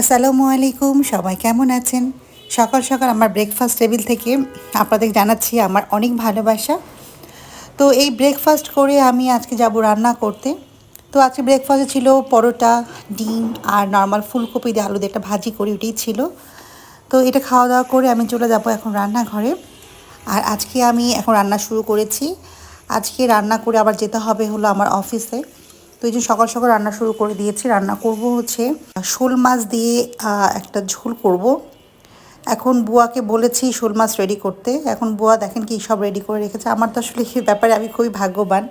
আসসালামু আলাইকুম, সবাই কেমন আছেন? সকাল সকাল আমার ব্রেকফাস্ট টেবিল থেকে আপনাদের জানাচ্ছি আমার অনেক ভালোবাসা। তো এই ব্রেকফাস্ট করে আমি আজকে যাব রান্না করতে। তো আজকে ব্রেকফাস্টে ছিল পরোটা, ডিম আর নর্মাল ফুলকপি দিয়ে আলু দিয়ে একটা ভাজি করি ওটাই ছিল। তো এটা খাওয়া দাওয়া করে আমি চলে যাব এখন রান্নাঘরে। আর আজকে আমি এখন রান্না শুরু করেছি। আজকে রান্না করে আবার যেতে হবে হলো আমার অফিসে তো এই যে সকাল সকাল রান্না শুরু করে দিয়েছি, রান্না করব হচ্ছে শোল মাছ দিয়ে একটা ঝোল করব। এখন বুয়াকে বলেছি শোল মাছ রেডি করতে। এখন বুয়া দেখেন কি সব রেডি করে রেখেছে। আমার তো আসলে এই ব্যাপারে আমি খুবই ভাগ্যবান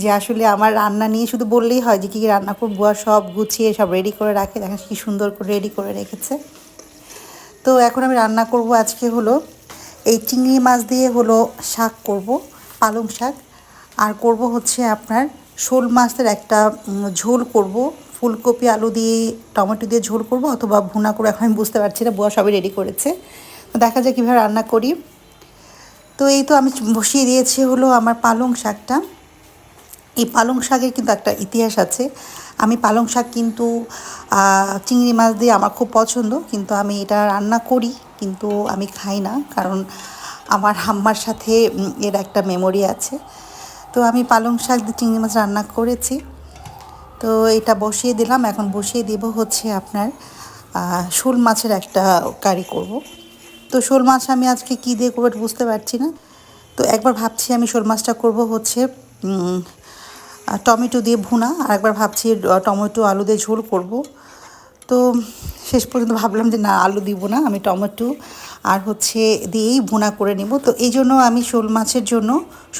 যে আসলে আমার রান্না নিয়ে শুধু বললেই হয় যে কী কী রান্না করব। বুয়া সব গুছিয়ে সব রেডি করে রাখে। দেখেন কি সুন্দর করে রেডি করে রেখেছে। তো এখন আমি রান্না করব আজকে হলো এই চিংড়ি মাছ দিয়ে হলো শাক করব, পালং শাক। আর করব হচ্ছে আপনার শোল মাছের একটা ঝোল করব। ফুলকপি, আলু দিয়ে, টমেটো দিয়ে ঝোল করব অথবা ভুনা করে, এখন আমি বুঝতে পারছি না, বুয়া সবই রেডি করেছে। দেখা যায় কীভাবে রান্না করি। তো এই তো আমি বসিয়ে দিয়েছি হলো আমার পালং শাকটা। এই পালং শাকের কিন্তু একটা ইতিহাস আছে। আমি পালং শাক কিন্তু চিংড়ি মাছ দিয়ে আমার খুব পছন্দ, কিন্তু আমি এটা রান্না করি, কিন্তু আমি খাই না। কারণ আমার হাম্মার সাথে এর একটা মেমোরি আছে। তো আমি পালং শাক দিয়ে চিংড়ি মাছ রান্না করেছি। তো এটা বসিয়ে দিলাম। এখন বসিয়ে দিব হচ্ছে আপনার শোল মাছের একটা কারি করব। তো শোল মাছ আমি আজকে কী দিয়ে করব বুঝতে পারছি না। তো একবার ভাবছি আমি শোল মাছটা করব হচ্ছে টমেটো দিয়ে ভুনা। আর একবার ভাবছি টমেটো আলু দিয়ে ঝোল করব। তো শেষ পর্যন্ত ভাবলাম যে না, আলু দিব না, আমি টমেটো আর হচ্ছে দিয়েই ভুনা করে নেব। তো এই জন্য আমি শোল মাছের জন্য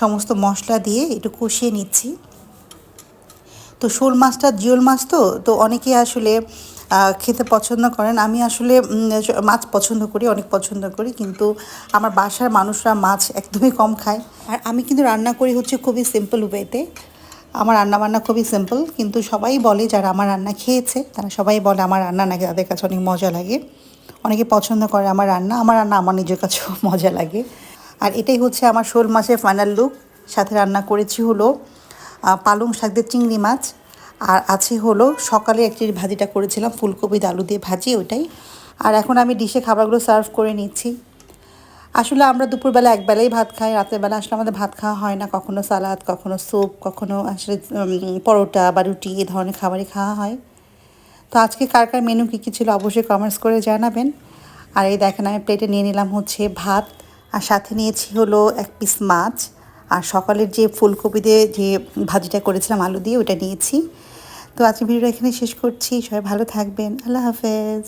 সমস্ত মশলা দিয়ে একটু কষিয়ে নিচ্ছি। তো শোল মাছটা জিওল মাছ তো তো অনেকে আসলে খেতে পছন্দ করেন। আমি আসলে মাছ পছন্দ করি, অনেক পছন্দ করি, কিন্তু আমার বাসার মানুষরা মাছ একদমই কম খায়। আর আমি কিন্তু রান্না করি হচ্ছে খুবই সিম্পল ওয়েতে আমার রান্না বান্না খুবই সিম্পল কিন্তু সবাই বলে যারা আমার রান্না খেয়েছে, তারা সবাই বলে আমার রান্না নাকি তাদের কাছে অনেক মজা লাগে। অনেকে পছন্দ করে আমার রান্না আমার রান্না আমার নিজের কাছেও মজা লাগে। আর এটাই হচ্ছে আমার শোল মাছের ফাইনাল লুক সাথে রান্না করেছি হলো পালং শাক দিয়ে চিংড়ি মাছ, আর আছে হলো সকালে একটি ভাজিটা করেছিলাম, ফুলকপি, আলু দিয়ে ভাজি ওইটাই। আর এখন আমি ডিশে খাবারগুলো সার্ভ করে নিচ্ছি। আসলে আমরা দুপুরবেলা একবেলাই ভাত খাই, রাতের বেলা আসলে আমাদের ভাত খাওয়া হয় না। কখনো সালাদ, কখনো স্যুপ, কখনো আসলে পরোটা বা রুটি, এ ধরনের খাবারই খাওয়া হয়। তো আজকে কার কার মেনু কী কী ছিল অবশ্যই কমেন্টস করে জানাবেন। আর এই দেখেন, আমি প্লেটে নিয়ে নিলাম হচ্ছে ভাত, আর সাথে নিয়েছি হলো এক পিস মাছ। আর সকালের যে ফুলকপি দিয়ে যে ভাজিটা করেছিলাম আলু দিয়ে, ওটা নিয়েছি। তো আজকে ভিডিওটা এখানে শেষ করছি, সবাই ভালো থাকবেন, আল্লাহ হাফেজ।